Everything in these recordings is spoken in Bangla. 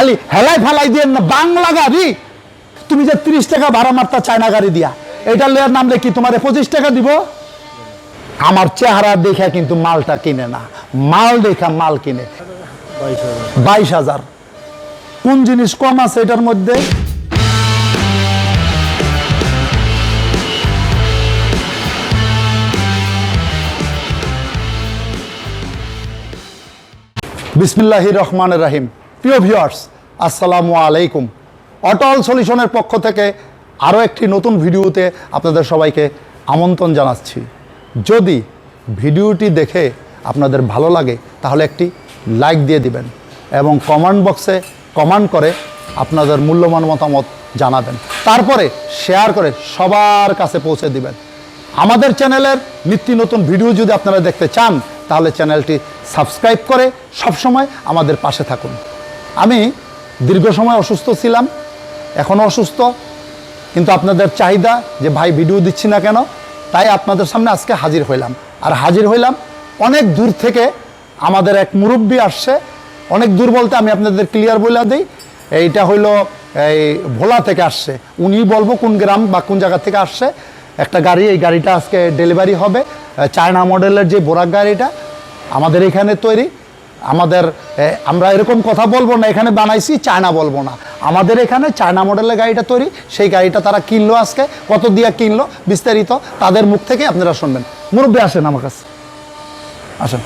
খালি হেলাই ফেলাই দিয়ে না বাংলা গাড়ি তুমি যে তিরিশ টাকা ভাড়া মারতা চায়না গাড়ি দিয়া এটা লেয়ার নামলে কি তোমার পঁচিশ টাকা দিব। আমার চেহারা দেখে কিন্তু মালটা কিনে না। মাল দেখা মাল কিনে। বাইশ হাজার। কোন জিনিস কম আছে এটার মধ্যে? বিসমিল্লাহ রহমান রাহিম। প্রিয় ভিউয়ার্স, আসসালামু আলাইকুম। অটল সলিউশনের পক্ষ থেকে আরও একটি নতুন ভিডিওতে আপনাদের সবাইকে আমন্ত্রণ জানাচ্ছি। যদি ভিডিওটি দেখে আপনাদের ভালো লাগে, তাহলে একটি লাইক দিয়ে দিবেন এবং কমেন্ট বক্সে কমেন্ট করে আপনাদের মূল্যবান মতামত জানাবেন। তারপরে শেয়ার করে সবার কাছে পৌঁছে দিবেন। আমাদের চ্যানেলের নিত্য নতুন ভিডিও যদি আপনারা দেখতে চান, তাহলে চ্যানেলটি সাবস্ক্রাইব করে সবসময় আমাদের পাশে থাকুন। আমি দীর্ঘ সময় অসুস্থ ছিলাম এখনও অসুস্থ, কিন্তু আপনাদের চাহিদা যে ভাই ভিডিও দিচ্ছি না কেন, তাই আপনাদের সামনে আজকে হাজির হইলাম। আর হাজির হইলাম অনেক দূর থেকে আমাদের এক মুরব্বী আসছে। অনেক দূর বলতে আমি আপনাদের ক্লিয়ার বলে দিই, এইটা হইল, এই ভোলা থেকে আসছে। উনি বলব কোন গ্রাম বা কোন জায়গা থেকে আসছে। একটা গাড়ি, এই গাড়িটা আজকে ডেলিভারি হবে। চায়না মডেলের যে বোরাক গাড়িটা, আমাদের এখানে তৈরি। আমাদের আমরা এরকম কথা বলব না এখানে বানাইছি চায়না বলব না। আমাদের এখানে চায়না মডেলের গাড়িটা তৈরি সেই গাড়িটা তারা কিনলো আজকে কত দিয়া কিনলো বিস্তারিত তাদের মুখ থেকে আপনারা শুনবেন। মুরব্বী আসেন আমার কাছে। আসেন।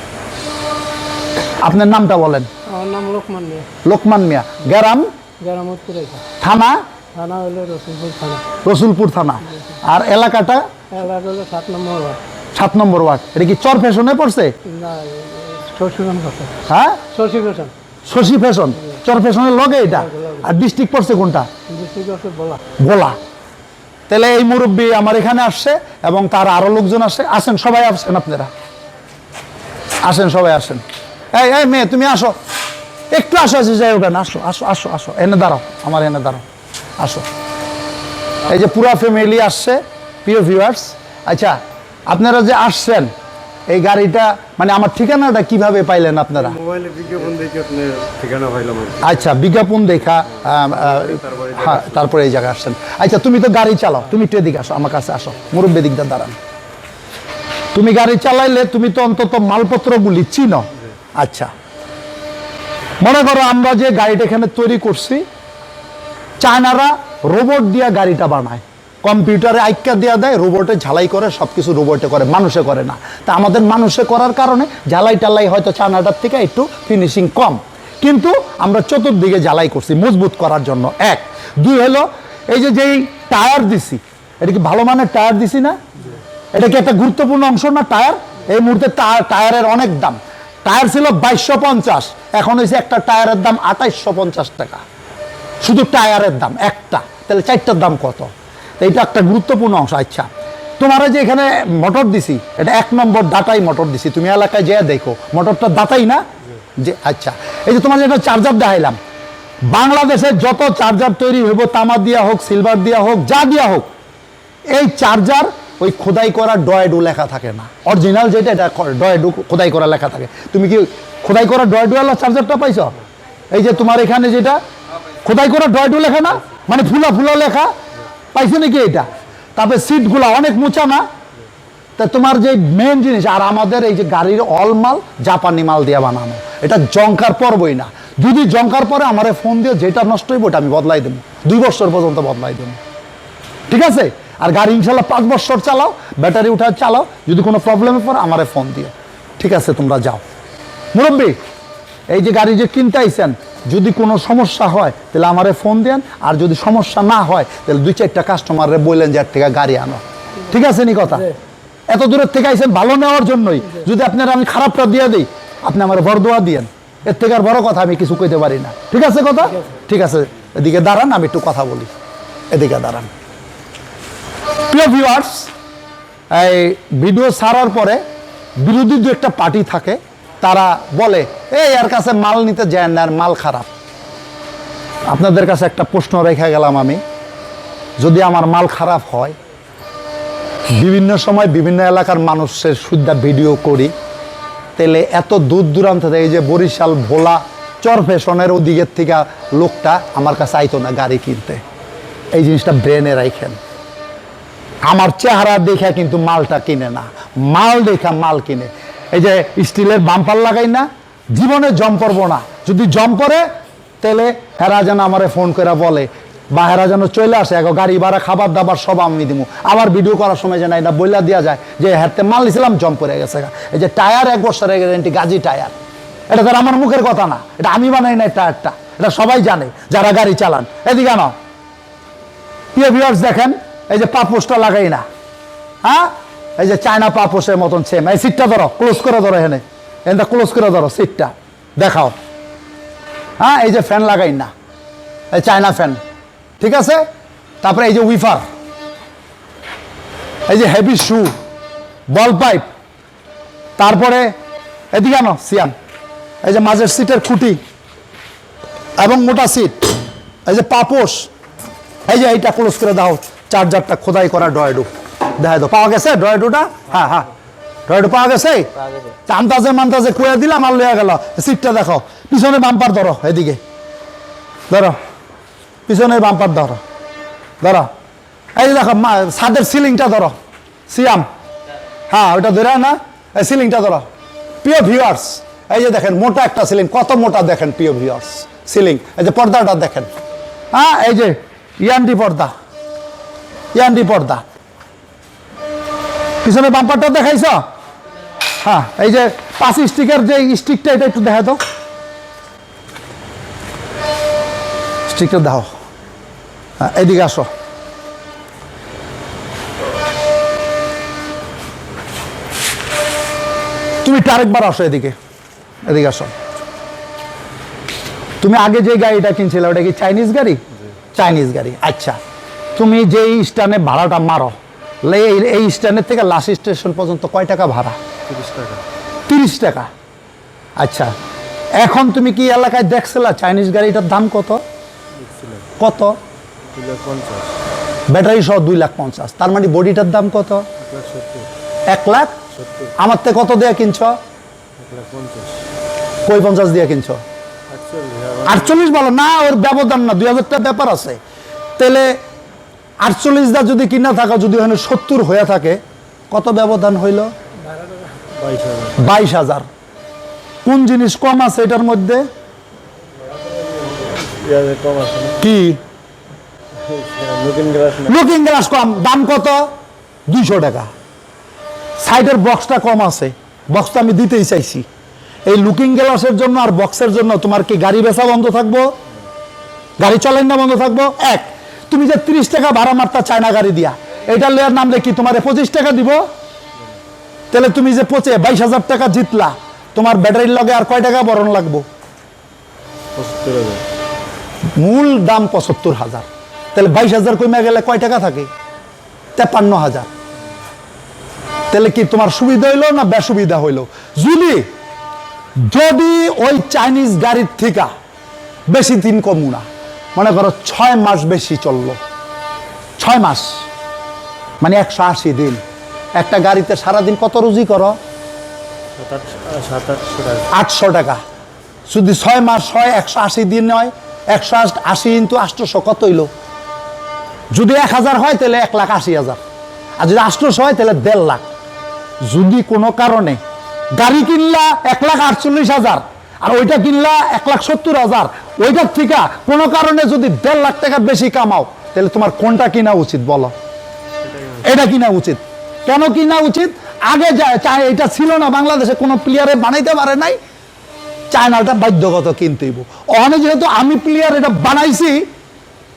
আপনার নামটা বলেন। আমার নাম লোকমান মিয়া। লোকমান মিয়া। গ্রাম? গ্রামতপুর। থানা? থানা হলো রসুলপুর থানা। রসুলপুর থানা। আর এলাকাটা? এলাকা হলো সাত নম্বর ওয়ার্ড। সাত নম্বর ওয়ার্ড। এটা কি চর ফ্যাশনে পড়ছে? না হ্যাঁ? শশী ফ্যাশন। চর ফ্যাশনের লগে এটা? আর ডিস্ট্রিক্ট পড়ছে কোনটা? বলা। তাহলে এই মুরব্বী আমার এখানে আসছে এবং তার আরও লোকজন আসে আসেন সবাই আসেন আপনারা। আসেন সবাই আসেন। এই এই মেয়ে তুমি আসো। একটু আসো আসো যাই ওখানে আসো আসো আসো আসো। এনে দাঁড়াও আমার এনে দাঁড়াও। আসো। এই যে পুরা ফ্যামিলি আসছে প্রিয় ভিউয়ার্স আচ্ছা আপনারা যে আসছেন এই গাড়িটা মানে আমার ঠিকানাটা কীভাবে পাইলেন আপনারা? মোবাইলে বিজ্ঞাপন দেখে আপনার ঠিকানা পাইলাম আচ্ছা বিজ্ঞাপন দেখা হ্যাঁ তারপরে এই জায়গায় আসছেন। আচ্ছা তুমি তো গাড়ি চালাও তুমি একটু এদিকে আসো আমার কাছে আসো। মুরব্বী দিকটা দাঁড়ান। তুমি গাড়ি চালাইলে তুমি তো অন্তত মালপত্রগুলি চিনো। আচ্ছা মনে করো আমরা যে গাড়িটা এখানে তৈরি করছি চায়নারা রোবট দিয়া গাড়িটা বানায়। কম্পিউটারে আইক্যা দেওয়া দেয়, রোবটে ঝালাই করে সব কিছু রোবটে করে, মানুষে করে না। তা আমাদের মানুষে করার কারণে ঝালাই টালাই হয়তো চায়নাটার থেকে একটু ফিনিশিং কম। কিন্তু আমরা চতুর্দিকে ঝালাই করছি মজবুত করার জন্য। এক। দুই হলো, এই যে যেই টায়ার দিছি, এটা কি ভালো মানের টায়ার দিছি না? এটা কি একটা গুরুত্বপূর্ণ অংশ না টায়ার? এই মুহূর্তে টায়ার- টায়ারের অনেক দাম। টায়ার ছিল বাইশশো পঞ্চাশ, এখন হয়েছে একটা টায়ারের দাম আঠাইশশো পঞ্চাশ টাকা। শুধু টায়ারের দাম, একটা। তাহলে চারটার দাম কত? তো এটা একটা গুরুত্বপূর্ণ অংশ। আচ্ছা তোমার যে এখানে মোটর দিছি, এটা এক নম্বর দাতাই মোটর দিছি। তুমি এলাকায় যেয়ে দেখো মোটরটা দাতাই না? যে আচ্ছা এই যে তোমার যেটা চার্জার দেখাইলাম, বাংলাদেশে যত চার্জার তৈরি হইব, তামা দিয়া হোক সিলভার দিয়া হোক, যা দিয়া হোক, এই চার্জার ওই খোদাই করা ডয়েডু লেখা থাকে না। অরিজিনাল যেটা, এটা ডয়েডু খোদাই করা লেখা থাকে। তুমি কি খোদাই করা ডয়েডু ওয়ালা চার্জারটা পাইছ? এই যে তোমার এখানে যেটা, খোদাই করা ডয়েডু লেখা না? মানে ফুলা ফুলা লেখা? পাইছো নাকি এটা? তারপরে সিটগুলা অনেক মোচা না? তা তোমার যে মেন জিনিস, আর আমাদের এই যে গাড়ির অল মাল জাপানি মাল দিয়ে বানানো। এটা জঙ্কার পরবই না। যদি জঙ্কার পরে আমারে ফোন দিয়ে যেটা নষ্ট হইব ওটা আমি বদলাই দেবো। দুই বছর পর্যন্ত বদলাই দেবো। ঠিক আছে? আর গাড়ি ইনশাল্লাহ পাঁচ বছর চালাও, ব্যাটারি উঠা চালাও। যদি কোনো প্রবলেমে পড়ে, আমারে ফোন দিও। ঠিক আছে, তোমরা যাও। মুরব্বী, এই যে গাড়ি যে কিনতে আইছেন যদি কোনো সমস্যা হয় তাহলে আমারে ফোন দেন। আর যদি সমস্যা না হয় তাহলে দুই চারটা কাস্টমারে বললেন যে থেকে গাড়ি আনো। ঠিক আছে নি কথা? এত দূরের থেকে আইছেন ভালো নেওয়ার জন্যই। যদি আপনার আমি খারাপটা দিয়ে দিই আপনি আমার বরদোয়া দিয়েন। এর থেকে আর বড় কথা আমি কিছু কইতে পারি না। ঠিক আছে কথা? ঠিক আছে। এদিকে দাঁড়ান আমি একটু কথা বলি। এদিকে দাঁড়ান। প্রিয় ভিউয়ার্স এই ভিডিও ছাড়ার পরে বিরোধী দু একটা পার্টি থাকে। তারা বলে, এই, এর কাছে মাল নিতে যায় না, আর মাল খারাপ। আপনাদের কাছে একটা প্রশ্ন রেখে গেলাম আমি। যদি আমার মাল খারাপ হয়, বিভিন্ন সময় বিভিন্ন এলাকার মানুষের সুদ্ধা ভিডিও করি, তাহলে এত দূর দূরান্ত থেকে যে বরিশাল, ভোলা, চর ফ্যাশনের ওদিকের থেকে লোকটা আমার কাছে আইতো না গাড়ি কিনতে। এই জিনিসটা ব্রেনে রাখেন আমার চেহারা দেখে কিন্তু মালটা কিনে না। মাল দেখা মাল কিনে। এই যে স্টিলের বাম্পার লাগাই না, জীবনে জম পড়ব না। যদি জম পড়ে তাহলে হেরা যেন আমারে ফোন করে বলে, বা হেরা যেন চলে আসে এক গাড়ি ভাড়া, খাবার দাবার সব আমি দিব আবার ভিডিও করার সময় যেন এটা বইলা দেওয়া যায় যে হাতে মাল নিছিলাম, জম পড়ে গেছে এই যে টায়ার এক বছরের গ্যারেন্টি গাজি টায়ার। এটা তো আর আমার মুখের কথা না। এটা আমি বানাই না টায়ারটা। এটা সবাই জানে, যারা গাড়ি চালান। এদিকে আনো। প্রিয় ভিউয়ার্স দেখেন, এই যে পাপোসটা লাগাই না। হ্যাঁ? এই যে চায়না পাপোসের মতন সেম এই সিটটা ধরো ক্লোজ করে ধরো এখানে। এখানটা ক্লোজ করে ধরো সিটটা দেখাও। হ্যাঁ এই যে ফ্যান লাগাই না। এই চায়না ফ্যান ঠিক আছে? তারপরে এই যে উইফার এই যে হেভি শু বল পাইপ তারপরে এদিকে আনো সিয়াম এই যে মাঝের সিটের খুঁটি। এবং মোটা সিট এই যে পাপোস এই যে এইটা ক্লোজ করে দাও। চার্জারটা খোদাই করা ডয়েডু। দেখা দাও। পাওয়া গেছে? ডয়েডুটা হ্যাঁ হ্যাঁ। ডয়েডু পাওয়া গেছে? আন্তাজে মান্তাজে কুয়ে দিলাম আর লইয়া গেল। সিটটা দেখো পিছনে বাম্পার ধরো, এদিকে। ধরো, পিছনের বাম্পার ধরো। ধরো। এই দেখো ছাদের সিলিংটা ধরো। সিয়াম। হ্যাঁ ওটা ধরে না। এই সিলিংটা ধরো। প্রিয় ভিউয়ার্স এই যে দেখেন, মোটা একটা সিলিং কত মোটা দেখেন প্রিয় ভিউয়ার্স সিলিং এই যে পর্দাটা দেখেন। হ্যাঁ এই যে ইয়ান্ডি পর্দা। ইয়ান্ডি পর্দা। পিছনে বাম্পারটা দেখাইছ? হ্যাঁ এই যে পাঁচ স্টিকের যে স্টিকটা এটা একটু দেখা দাও। স্টিকটা দাও। হ্যাঁ এইদিকে আসো। তুমি আরেকবার আসো এদিকে। এদিকে আসো। তুমি আগে যে গাড়িটা কিনছিলে ওটা কি চাইনিজ গাড়ি? চাইনিজ গাড়ি আচ্ছা। তুমি যেই স্ট্যান্ডে ভাড়াটা মারো এই- স্ট্যান্ডের থেকে লাস্ট স্টেশন পর্যন্ত কয় টাকা ভাড়া? তিরিশ টাকা। তিরিশ টাকা? আচ্ছা এখন তুমি কি এলাকায় দেখছিলা? চাইনিজ গাড়িটার দাম কত? কত? ব্যাটারি সহ দুই লাখ পঞ্চাশ। তার মানে বডিটার দাম কত? এক লাখ আমার থেকে কত দিয়ে কিনছ? কই পঞ্চাশ দিয়ে কিনছ? আটচল্লিশ আবার আটচল্লিশ বলো। না ওর ব্যবধান না দুই হাজার টাকা ব্যাপার আছে। তাহলে আটচল্লিশ দা যদি কিনা থাকা, যদি ওখানে সত্তর হয়ে থাকে, কত ব্যবধান হইল? বাইশ হাজার। কোন জিনিস কম আছে এটার মধ্যে? কি? লুকিং গ্লাস কম। দাম কত? দুইশো টাকা। সাইডের বক্সটা কম আছে। বক্সটা আমি দিতেই চাইছি। এই লুকিং গ্লাসের জন্য আর বক্সের জন্য তোমার কি গাড়ি বেচা বন্ধ থাকব? গাড়ি চলেন না বন্ধ থাকব? এক। তুমি যে তিরিশ টাকা ভাড়া মারতা চায়না গাড়ি দিয়া এটা লেয়ার নামলে কি তোমার পঁচিশ টাকা দিব। তাহলে তুমি যে পচে বাইশ হাজার টাকা জিতলা তোমার ব্যাটারির লগে আর কয় টাকা বরণ লাগবো? মূল দাম পঁচাত্তর হাজার। তাহলে বাইশ হাজার কমে গেলে কয় টাকা থাকে? তেপান্ন হাজার। তাহলে কি তোমার সুবিধা হইল না বেসুবিধা হইল? যদি যদি ওই চাইনিজ গাড়ির থেকে বেশি দিন কমু না। মনে করো ছয় মাস বেশি চলল। ছয় মাস। মানে একশো আশি দিন। একটা গাড়িতে সারাদিন কত রুজি করো? আটশো টাকা। যদি ছয় মাস হয়, একশো আশি দিন হয়, একশো আশি ইন্টু আটশোশো কত হইল? যদি এক হাজার হয়, তাহলে এক লাখ আশি হাজার। আর যদি আটশোশো হয়, তাহলে দেড় লাখ। যদি কোনো কারণে গাড়ি কিনলা, এক লাখ আটচল্লিশ হাজার। আর ওইটা কিনলা এক লাখ সত্তর হাজার। ওইটার থেকে কোনো কারণে যদি দেড় লাখ টাকা বেশি কামাও, তাহলে তোমার কোনটা কিনা উচিত বলো? এটা কিনা উচিত। কেন কিনা উচিত? আগে যা- চা, এটা ছিল না বাংলাদেশে, কোনো প্লেয়ারে বানাইতে পারে নাই। চায়নাটা বাধ্যগত কিনতেইব অনেক যেহেতু আমি প্লেয়ার এটা বানাইছি,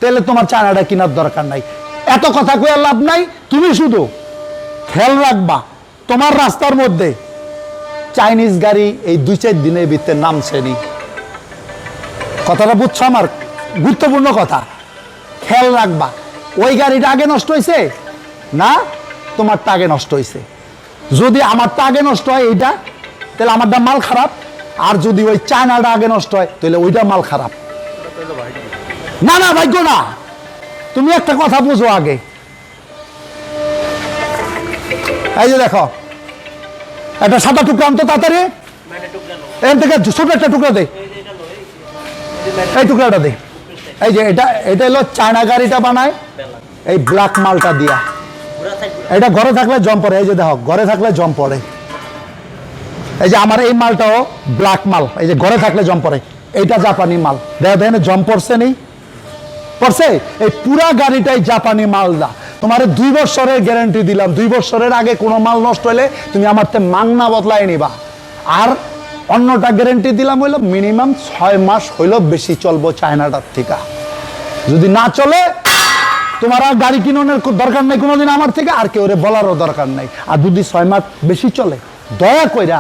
তাহলে তোমার চায়নাটা কেনার দরকার নাই। এত কথা কয়ে লাভ নাই, তুমি শুধু খেয়াল রাখবা, তোমার রাস্তার মধ্যে চাইনিজ গাড়ি এই দুই চার দিনের ভিতরে নামছে নি। কথাটা বুঝছ আমার? গুরুত্বপূর্ণ কথা। খেয়াল রাখবা, ওই গাড়িটা আগে নষ্ট হয়েছে না তোমারটা আগে নষ্ট হয়েছে যদি আমারটা আগে নষ্ট হয় এইটা, তাহলে আমারটা মাল খারাপ। আর যদি ওই চায়নাটা আগে নষ্ট হয়, তাহলে ওইটা মাল খারাপ। না না, ভাগ্য না। তুমি একটা কথা বুঝো আগে। এই যে দেখো একটা সাদা টুকরা আনতো তাড়াতাড়ি। এখান থেকে ছোট একটা টুকরা দে। এই টুকরাটা দে। এই যে এটা এটা হলো চায়না গাড়িটা বানায়। এই ব্ল্যাক মালটা দিয়া। এটা ঘরে থাকলে জম পড়ে, এই যে দেখো, ঘরে থাকলে জম পড়ে। এই যে আমার এই মালটাও ব্ল্যাক মাল, এই যে ঘরে থাকলে জম পড়ে। এইটা জাপানি মাল। দেখো দেখেন জম পড়ছে নেই পড়ছে? এই পুরা গাড়িটাই জাপানি মালদা। তোমার দুই বছরের গ্যারান্টি দিলাম। দুই বছরের আগে কোনো মাল নষ্ট হলে তুমি আমার তে মাংনা বদলাই নিবা। আর অন্যটা গ্যারান্টি দিলাম হইল মিনিমাম ছয় মাস হইল বেশি চলবো চায়নাটার থেকে। যদি না চলে, তোমার আর গাড়ি কিনোনের দরকার নেই কোনোদিন আমার থেকে, আর কেউ বলারও দরকার নাই। আর যদি ছয় মাস বেশি চলে, দয়া কইরা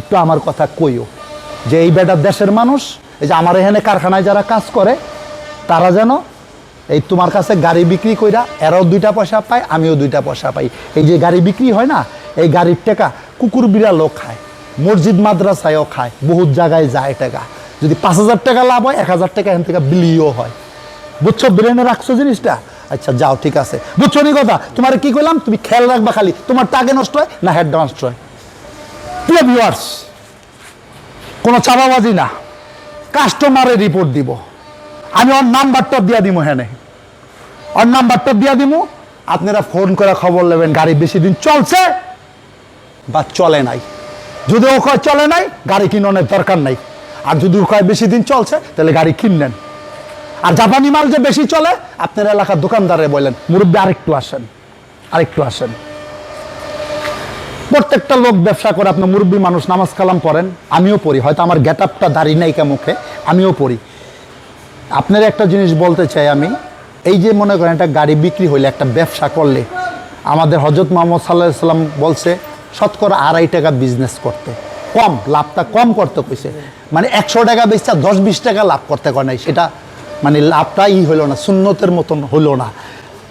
একটু আমার কথা কইও। যে এই বেটা দেশের মানুষ, এই যে আমার এখানে কারখানায় যারা কাজ করে, তারা যেন এই তোমার কাছে গাড়ি বিক্রি কইরা এরাও দুইটা পয়সা পায়, আমিও দুইটা পয়সা পাই। এই যে গাড়ি বিক্রি হয় না, এই গাড়ির টাকা কুকুর বিড়ালও খায়, মসজিদ মাদ্রাসায়ও খায়, বহুত জায়গায় যায় টাকা। যদি পাঁচ হাজার টাকা লাভ হয়, এক হাজার টাকা এখান থেকে বিলিও হয়। বুঝছ, ব্রেনে রাখছো জিনিসটা? আচ্ছা যাও, ঠিক আছে। বুঝছ নি কথা? তোমার কি করলাম তুমি খেয়াল রাখবা খালি, তোমার টাকে নষ্ট হয় না হেড নষ্ট হয়। কোনো চাপাবাজি না। কাস্টমারে রিপোর্ট দিব। আমি ওর নাম্বারটা দিয়া দিব হ্যাঁ ওর নাম্বারটা দিয়া দিব আপনারা ফোন করে খবর নেবেন, গাড়ি বেশি দিন চলছে বা চলে নাই। যদি ও কয় চলে নাই, গাড়ি কিনানোর দরকার নাই। আর যদি ও কয় বেশি দিন চলছে, তাহলে গাড়ি কিনলেন। আর জাপানি মাল যে বেশি চলে, আপনার এলাকার দোকানদারে বললেন মুরব্বী আরেকটু আসেন আরেকটু আসেন। প্রত্যেকটা লোক ব্যবসা করে, আপনার মুরব্বী মানুষ নামাজ কালাম পড়েন, আমিও পড়ি। হয়তো আমার গেট আপটা দাঁড়িয়ে নাই মুখে, আমিও পড়ি। আপনার একটা জিনিস বলতে চাই আমি। এই যে মনে করেন একটা গাড়ি বিক্রি হইলে, একটা ব্যবসা করলে, আমাদের হজরত মোহাম্মদ সাল্লাহ সাল্লাম বলছে, শতকরা আড়াই টাকা বিজনেস করতে। কম, লাভটা কম করতে কইছে। মানে একশো টাকা বেচা দশ বিশ টাকা লাভ করতে কয় নাই। সেটা মানে লাভটা ই হইল না শূন্যতের মতন হইল না।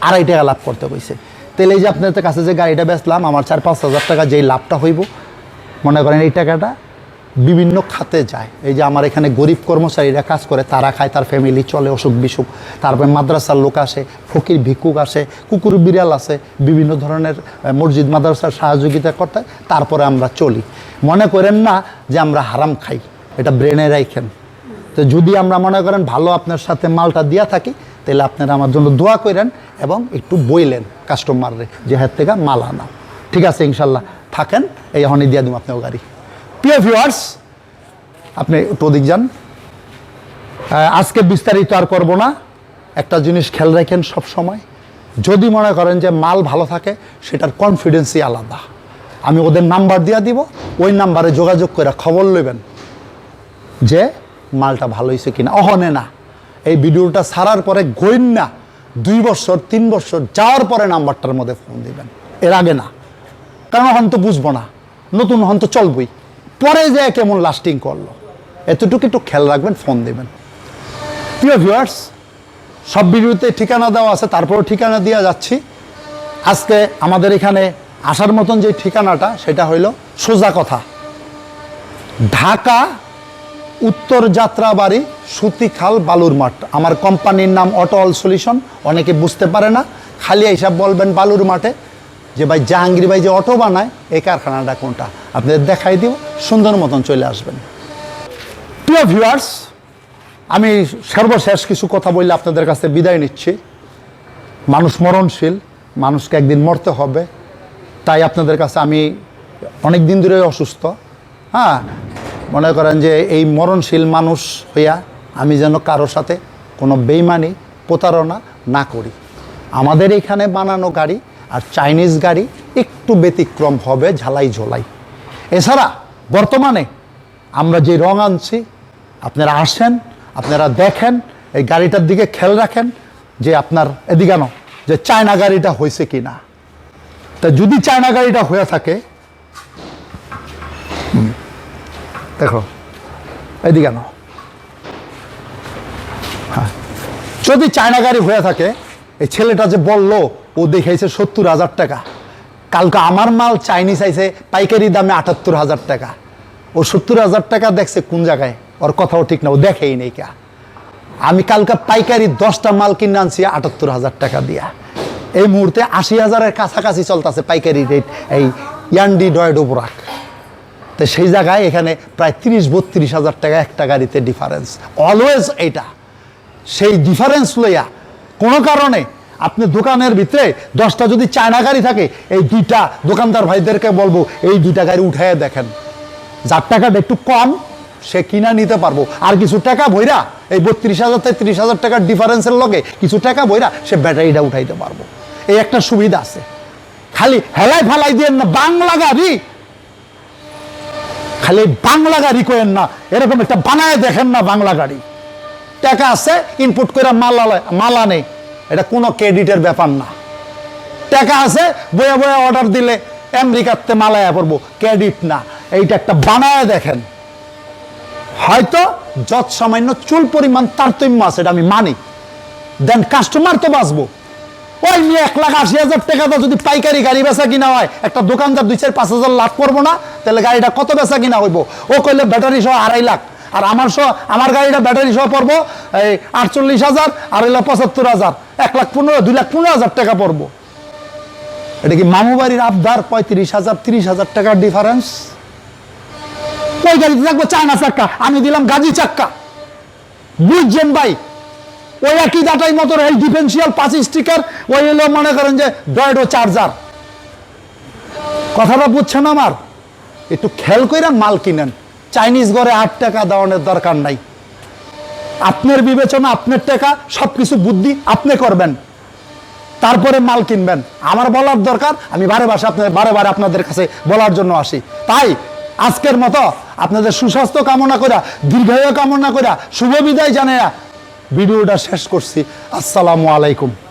আড়াই টাকা লাভ করতে কইছে। তাহলে এই যে আপনাদের কাছে যে গাড়িটা বেচলাম, আমার চার পাঁচ হাজার টাকা যেই লাভটা হইব, মনে করেন এই টাকাটা বিভিন্ন খাতে যায়। এই যে আমার এখানে গরিব কর্মচারীরা কাজ করে, তারা খায়, তার ফ্যামিলি চলে, অসুখ বিসুখ। তারপরে মাদ্রাসার লোক আসে, ফকির ভিক্ষুক আসে, কুকুর বিড়াল আসে, বিভিন্ন ধরনের মসজিদ, মাদ্রাসার সহযোগিতা করতে, তারপরে আমরা চলি। মনে করেন না যে আমরা হারাম খাই, এটা ব্রেনে রাখেন তো যদি আমরা মনে করেন ভালো আপনার সাথে মালটা দিয়া থাকি, তাহলে আপনারা আমার জন্য দোয়া করেন এবং একটু বইলেন কাস্টমাররে যে হাত থেকে মাল আনা। ঠিক আছে, ইনশাল্লাহ, থাকেন, এই হনি দিয়া দিব আপনার গাড়ি। প্রিয় ভিউয়ার্স আপনি একটু ওদিক যান আজকে বিস্তারিত আর করব না। একটা জিনিস খেয়াল রাখেন সব সময় যদি মনে করেন যে মাল ভালো থাকে, সেটার কনফিডেন্সই আলাদা। আমি ওদের নাম্বার দিয়ে দিব, ওই নাম্বারে যোগাযোগ করে খবর নেবেন যে মালটা ভালো হয়েছে কিনা। অহনে না, এই ভিডিওটা ছাড়ার পরে গইন না দুই বছর, তিন বছর যাওয়ার পরে নাম্বারটার মধ্যে ফোন দিবেন। এর আগে না, কারণ হন তো বুঝব না, নতুন হন তো চলবই। পরে যে কেমন লাস্টিং করল। এতটুকু একটু খেয়াল রাখবেন ফোন দেবেন। প্রিয় ভিউয়ার্স সব ভিডিওতে ঠিকানা দেওয়া আছে, তারপরেও ঠিকানা দিয়ে যাচ্ছি। আজকে আমাদের এখানে আসার মতন যে ঠিকানাটা, সেটা হইল সোজা কথা। ঢাকা উত্তর যাত্রাবাড়ি সুতিখাল বালুর মাঠ আমার কোম্পানির নাম অটোঅল সলিউশন অনেকে বুঝতে পারে না। খালি এইসব বলবেন বালুর মাঠে যে ভাই জাহাঙ্গীর ভাই যে অটো বানায়, এই কারখানাটা কোনটা? আপনাদের দেখাই দিব, সুন্দর মতন চলে আসবেন। প্রিয় ভিউয়ার্স আমি সর্বশেষ কিছু কথা বললে আপনাদের কাছে বিদায় নিচ্ছি। মানুষ মরণশীল, মানুষকে একদিন মরতে হবে। তাই আপনাদের কাছে আমি অনেক দিন ধরে অসুস্থ। হ্যাঁ মনে করেন যে এই মরণশীল মানুষ হইয়া আমি যেন কারোর সাথে কোনো বেইমানি, প্রতারণা না করি। আমাদের এখানে বানানো গাড়ি আর চাইনিজ গাড়ি একটু ব্যতিক্রম হবে ঝালাই ঝোলাই। এছাড়া বর্তমানে আমরা যে রং আনছি, আপনারা আসেন, আপনারা দেখেন, এই গাড়িটার দিকে খেয়াল রাখেন যে আপনার এদিকে আনো, যে চায়না গাড়িটা হয়েছে কি না তা যদি চায়না গাড়িটা হয়ে থাকে দেখো, এদিকে আনো। হ্যাঁ যদি চায়না গাড়ি হয়ে থাকে, এই ছেলেটা যে বলল ও দেখাইছে সত্তর হাজার টাকা। কালকে আমার মাল চাইনিজ আইছে পাইকারি দামে আটাত্তর হাজার টাকা। ও সত্তর হাজার টাকা দেখছে কোন জায়গায়? ওর কথাও ঠিক না, ও দেখেই নেই কা। আমি কালকে পাইকারি দশটা মাল কিনে আনছি আটাত্তর হাজার টাকা দিয়া। এই মুহূর্তে আশি হাজারের কাছাকাছি চলতেছে পাইকারি রেট এই ইয়ান্ডি ডয়েড উপরাক তো সেই জায়গায় এখানে প্রায় তিরিশ বত্রিশ হাজার টাকা একটা গাড়িতে ডিফারেন্স অলওয়েজ এইটা। সেই ডিফারেন্স লইয়া কোনো কারণে আপনি দোকানের ভিতরে দশটা যদি চায়না গাড়ি থাকে, এই দুইটা দোকানদার ভাইদেরকে বলব, এই দুইটা গাড়ি উঠাইয়া দেখেন। যার টাকাটা একটু কম, সে কিনা নিতে পারব। আর কিছু টাকা ভইরা এই বত্রিশ হাজার থেকে ত্রিশ হাজার টাকার ডিফারেন্সের লগে কিছু টাকা ভইরা সে ব্যাটারিটা উঠাইতে পারব। এই একটা সুবিধা আছে। খালি হেলাই ফেলাই দিয়ে না, বাংলা গাড়ি। খালি বাংলা গাড়ি করেন না, এরকম একটা বানায় দেখেন না বাংলা গাড়ি। টাকা আছে ইনপুট করে মাল আলে- মাল আনে। এটা কোনো ক্রেডিটের ব্যাপার না। টাকা আছে, বয়ে বয়ে অর্ডার দিলে আমেরিকাতে মালায়া পড়ব। ক্রেডিট না, এইটা একটা বানায় দেখেন। হয়তো যত সামান্য চুল পরিমাণ তারতম্য আছে, এটা আমি মানি। দেন কাস্টমার তো বাঁচবো। ওই নিয়ে এক লাখ আশি হাজার টাকা তো যদি পাইকারি গাড়ি বেচা কিনা হয়, একটা দোকানদার দুই চার পাঁচ হাজার লাভ করব না, তাহলে গাড়িটা কত বেচা কিনা হইব? ও কইলে ব্যাটারি সহ আড়াই লাখ। আর আমার সহ, আমার গাড়িটা ব্যাটারি সহ পড়ব, এই আটচল্লিশ হাজার, আর হইল পঁচাত্তর হাজার। এক লাখ পনেরো, দুই লাখ পনেরো হাজার টাকা পড়ব। এটা কি মামু বাড়ির আবদার? পঁয়ত্রিশ হাজার, তিরিশ হাজার টাকার ডিফারেন্স ওই গাড়িতে থাকব চায়না চাক্কা, আমি দিলাম গাজী চাক্কা। বুঝছেন ভাই? ওই একই ডাটাই মতো এই ডিফেন্সিয়াল পাঁচ স্টিকার ওই হলো মনে করেন যে ডয়েডো চার্জার কথাটা বুঝছেন আমার? একটু খেয়াল করে মাল কিনেন। চাইনিজ ঘরে আট টাকা দেওয়ানোর দরকার নাই। আপনার বিবেচনা, আপনার টাকা সব কিছু বুদ্ধি আপনি করবেন। তারপরে মাল কিনবেন। আমার বলার দরকার, আমি বারে বারে আপনাদের, বারে বারে আপনাদের কাছে বলার জন্য আসি। তাই আজকের মতো আপনাদের সুস্বাস্থ্য কামনা করা দীর্ঘায়ু কামনা করা শুভ বিদায় জানায়া ভিডিওটা শেষ করছি। আসসালামু আলাইকুম।